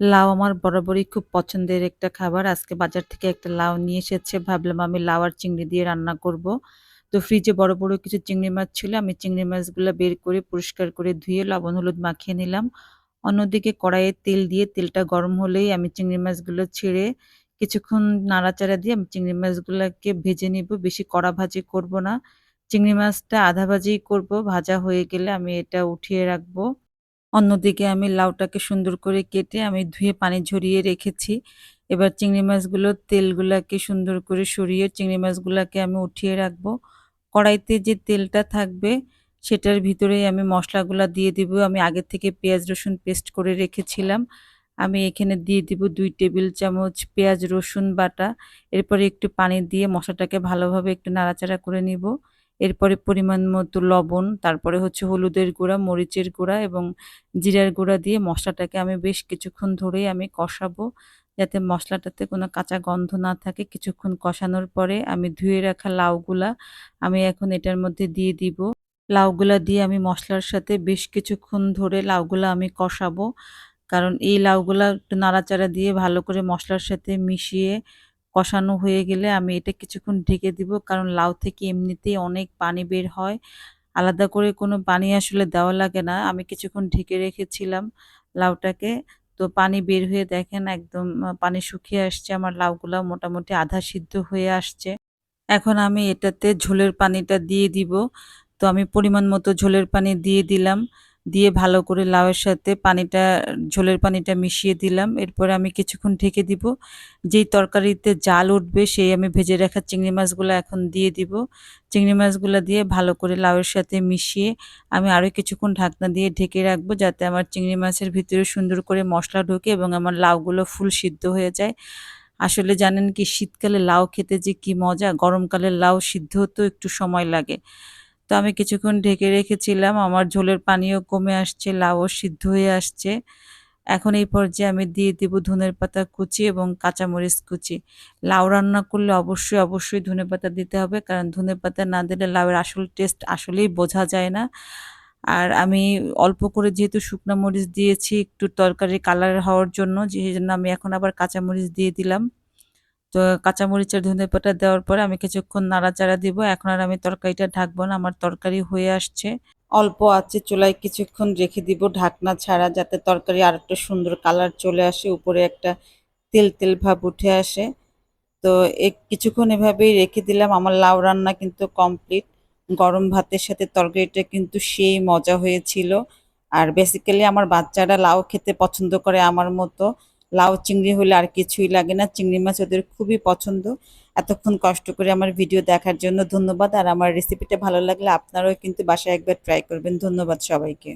লাউ আমার বরাবরই খুব পছন্দের একটা খাবার। আজকে বাজার থেকে একটা লাউ নিয়ে এসেছে। ভাবলাম আমি লাউ আর চিংড়ি দিয়ে রান্না করব। তো ফ্রিজে বড়, বড় কিছু চিংড়ি মাছ ছিল। আমি চিংড়ি মাছগুলো বের করে পরিষ্কার করে ধুয়ে লবণ হলুদ মাখিয়ে নিলাম। অন্যদিকে কড়াইয়ে তেল দিয়ে তেলটা গরম হলেই আমি চিংড়ি মাছগুলো ছেড়ে কিছুক্ষণ নাড়াচাড়া দিয়ে আমি চিংড়ি মাছগুলাকে ভেজে নিব। বেশি কড়া ভাজি করব না। চিংড়ি মাছটা আধা ভাজিই করব। ভাজা হয়ে গেলে আমি এটা উঠিয়ে রাখব। অন্যদিকে আমি লাউটাকে সুন্দর করে কেটে আমি ধুয়ে পানি ঝরিয়ে রেখেছি। এবার চিংড়ি মাছগুলো তেলগুলাকে সুন্দর করে সরিয়ে চিংড়ি মাছগুলাকে আমি উঠিয়ে রাখব। কড়াইতে যে তেলটা থাকবে সেটার ভিতরেই আমি মশলাগুলো দিয়ে দিব। আমি আগে থেকে পেঁয়াজ রসুন পেস্ট করে রেখেছিলাম। আমি এখানে দিয়ে দিব দুই টেবিল চামচ পেঁয়াজ রসুন বাটা। এরপরে একটু পানি দিয়ে মশলাটাকে ভালোভাবে একটু নাড়াচাড়া করে নিব। এরপরে পরিমাণ মতো লবণ, তারপরে হচ্ছে হলুদের গুঁড়া, মরিচের গুঁড়া এবং জিরার গুঁড়া দিয়ে মশলাটাকে আমি বেশ কিছুক্ষণ ধরেই আমি কষাবো। যাতে মশলাটাতে কোনো কাঁচা গন্ধ না থাকে। কিছুক্ষণ কষানোর পরে আমি ধুয়ে রাখা লাউগুলা আমি এখন এটার মধ্যে দিয়ে দিব। লাউগুলা দিয়ে আমি মশলার সাথে বেশ কিছুক্ষণ ধরে লাউগুলা আমি কষাবো। কারণ এই লাউগুলা একটু নাড়াচাড়া দিয়ে ভালো করে মশলার সাথে মিশিয়ে কষানো হয়ে গেলে আমি এটা কিছুক্ষণ ঢেকে দিব। কারণ লাউ থেকে এমনিতেই অনেক পানি বের হয়। আলাদা করে কোনো পানি আসলে দেওয়া লাগে না। আমি কিছুক্ষণ ঢেকে রেখেছিলাম লাউটাকে। তো পানি বের হয়ে দেখেন একদম পানি শুকিয়ে আসছে। আমার লাউগুলা মোটামুটি আধা সিদ্ধ হয়ে আসছে। এখন আমি এটাতে ঝোলের পানিটা দিয়ে দিব। তো আমি পরিমাণ মতো ঝোলের পানি দিয়ে দিলাম। দিয়ে ভালো করে লাউয়ের সাথে পানিটা, ঝোলের পানিটা মিশিয়ে দিলাম। এরপরে আমি কিছুক্ষণ ঢেকে দিব। যেই তরকারিতে জাল উঠবে, সেই আমি ভেজে রাখা চিংড়ি মাছগুলো এখন দিয়ে দিব। চিংড়ি মাছগুলো দিয়ে ভালো করে লাউয়ের সাথে মিশিয়ে আমি আরও কিছুক্ষণ ঢাকনা দিয়ে ঢেকে রাখব, যাতে আমার চিংড়ি মাছের ভিতরে সুন্দর করে মশলা ঢোকে এবং আমার লাউগুলো ফুল সিদ্ধ হয়ে যায়। আসলে জানেন কি, শীতকালে লাউ খেতে যে কি মজা, গরমকালে লাউ সিদ্ধ হতেও একটু সময় লাগে। তো আমি কিছুক্ষণ ঢেকে রেখেছিলাম। আমার ঝোলের পানিও কমে আসছে, লাউও সিদ্ধ হয়ে আসছে। এখন এই পর্যায়ে আমি দিয়ে দিব ধনের পাতা কুচি এবং কাঁচামরিচ কুচি। লাউ রান্না করলে অবশ্যই অবশ্যই ধনে পাতা দিতে হবে, কারণ ধনে পাতা না দিলে লাউয়ের আসল টেস্ট আসলেই বোঝা যায় না। আর আমি অল্প করে যেহেতু শুকনো মরিচ দিয়েছি, একটু তরকারি কালার হওয়ার জন্য যে জন্য আমি এখন আবার কাঁচামরিচ দিয়ে দিলাম। তো কাঁচামরিচের ধনে পাতা দেওয়ার পরে আমি কিছুক্ষণ নাড়াচাড়া দিব। এখন আর আমি তরকারিটা ঢাকবো না, আমার তরকারি হয়ে আসছে। অল্প আছে চুলায় কিছুক্ষণ রেখে দিব ঢাকনা ছাড়া যাতে তরকারি আর একটা সুন্দর কালার চলে আসে, উপরে একটা তেল তেল ভাব উঠে আসে। তো এক কিছুক্ষণ এভাবেই রেখে দিলাম, আমার লাউ রান্না কিন্তু কমপ্লিট। গরম ভাতের সাথে তরকারিটা কিন্তু সেই মজা হয়েছিল। আর বেসিক্যালি আমার বাচ্চারা লাউ খেতে পছন্দ করে আমার মতো। লাউ চিংড়ি হলে আর কিছুই লাগে না। চিংড়ি মাছ ওদের খুবই পছন্দ। এতক্ষণ কষ্ট করে আমার ভিডিও দেখার জন্য ধন্যবাদ। আর আমার রেসিপিটা ভালো লাগলে আপনারাও কিন্তু বাসায় একবার ট্রাই করবেন। ধন্যবাদ সবাইকে।